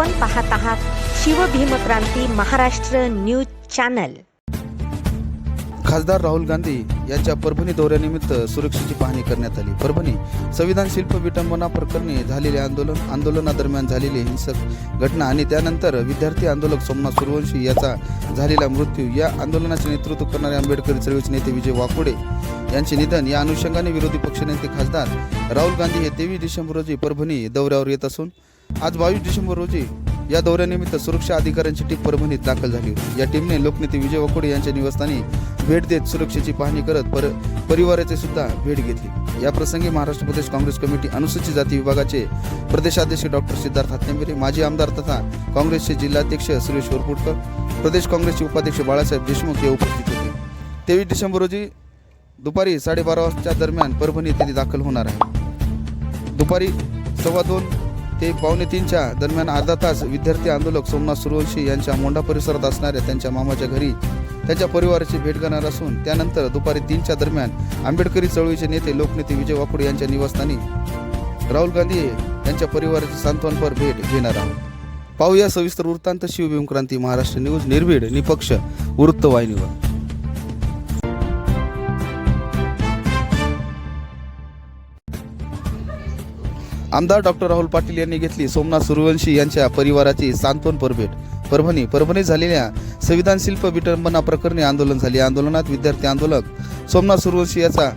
आपण पाहत आहात शिवभीमक्रांती महाराष्ट्र न्यूज चॅनल. खासदार राहुल गांधी यांच्या परभणी दौऱ्यानिमित्त सुरक्षेची पाहणी करण्यात आली. परभणी संविधान शिल्प विटंबना प्रकरणी झालेले आंदोलन आंदोलनादरम्यान झालेली हिंसक घटना आणि त्यानंतर विद्यार्थी आंदोलक सोमनाथ सूर्यवंशी याचा झालेला मृत्यू या आंदोलनाचे नेतृत्व करणारे आंबेडकरी चळवळीचे नेते विजय वाकोडे यांचे निधन या अनुषंगाने विरोधी पक्षनेते खासदार राहुल गांधी हे तेवीस डिसेंबर रोजी परभणी दौऱ्यावर येत असून आज बावीस डिसेंबर रोजी या दौऱ्यानिमित्त सुरक्षा अधिकाऱ्यांची टीम परभणीत दाखल झाली होती. या टीमने लोकनेते विजय वकोडे यांच्या निवासस्थानी भेट देत सुरक्षेची पाहणी करत पर परिवाराची सुद्धा भेट घेतली. या प्रसंगी महाराष्ट्र प्रदेश काँग्रेस कमिटी अनुसूचित जाती विभागाचे प्रदेशाध्यक्ष डॉक्टर सिद्धार्थ हातनेंबरे माजी आमदार तथा काँग्रेसचे जिल्हाध्यक्ष सुरेश वरपुडकर प्रदेश काँग्रेसचे उपाध्यक्ष बाळासाहेब देशमुख हे उपस्थित होते. तेवीस डिसेंबर रोजी दुपारी साडेबारा वाजच्या दरम्यान परभणी येथे दाखल होणार आहे. दुपारी सव्वा दोन ते पावणे तीनच्या दरम्यान अर्धा तास विद्यार्थी आंदोलक सोमनाथ सूर्यवंशी यांच्या मोंढा परिसरात असणाऱ्या त्यांच्या मामाच्या घरी त्यांच्या परिवाराची भेट घेणार असून त्यानंतर दुपारी तीनच्या दरम्यान आंबेडकरी चळवळीचे नेते लोकनेते विजय वाकोडे यांच्या निवासस्थानी राहुल गांधी यांच्या परिवाराची सांत्वनपर भेट घेणार आहोत. पाहूया सविस्तर वृत्तांत शिवभीमक्रांती महाराष्ट्र न्यूज निर्भीड निपक्ष वृत्तवाहिनीवर. आमदार डॉक्टर राहुल पाटील यांनी घेतली सोमनाथ सूर्यवंशी यांच्या परिवाराची सांत्वनपर भेट परभणी परभणीत झालेल्या संविधान शिल्प विटंबना प्रकरणी आंदोलन झाले. आंदोलनात विद्यार्थी आंदोलक सोमनाथ सूर्यवंशी याचा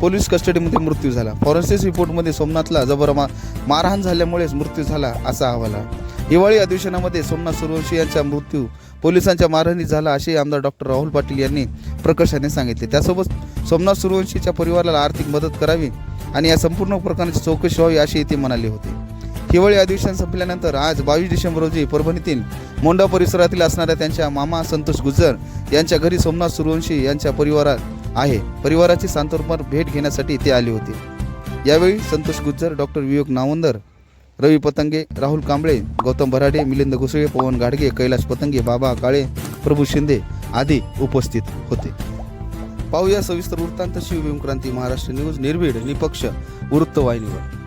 पोलीस कस्टडीमध्ये मृत्यू झाला. फॉरेन्सिक रिपोर्टमध्ये सोमनाथला जबर मारहाण झाल्यामुळेच मृत्यू झाला असा अहवाल. आहे हिवाळी अधिवेशनामध्ये सोमनाथ सूर्यवंशी यांचा मृत्यू पोलिसांच्या मारहाणीत झाला असे आमदार डॉक्टर राहुल पाटील यांनी प्रकर्षाने सांगितले. त्यासोबत सोमनाथ सूर्यवंशीच्या परिवाराला आर्थिक मदत करावी आणि या संपूर्ण प्रकरणाची चौकशी व्हावी अशी ते म्हणाले होते. हिवाळी अधिवेशन संपल्यानंतर आज बावीस डिसेंबर रोजी परभणीतील मोंडा परिसरातील असणाऱ्या त्यांच्या मामा संतोष गुज्जर यांच्या घरी सोमनाथ सूर्यवंशी यांच्या परिवारात आहे. परिवाराची सांत्वनपर भेट घेण्यासाठी ते आले होते. यावेळी संतोष गुज्जर डॉक्टर विवेक नावंदर रवी पतंगे राहुल कांबळे गौतम भराडे मिलिंद घुसळे पवन गाडगे कैलास पतंगे बाबा काळे प्रभू शिंदे आदी उपस्थित होते. पाहूया सविस्तर वृत्तांत शिवभीमक्रांती महाराष्ट्र न्यूज निर्भीड निपक्ष वृत्तवाहिनीवर.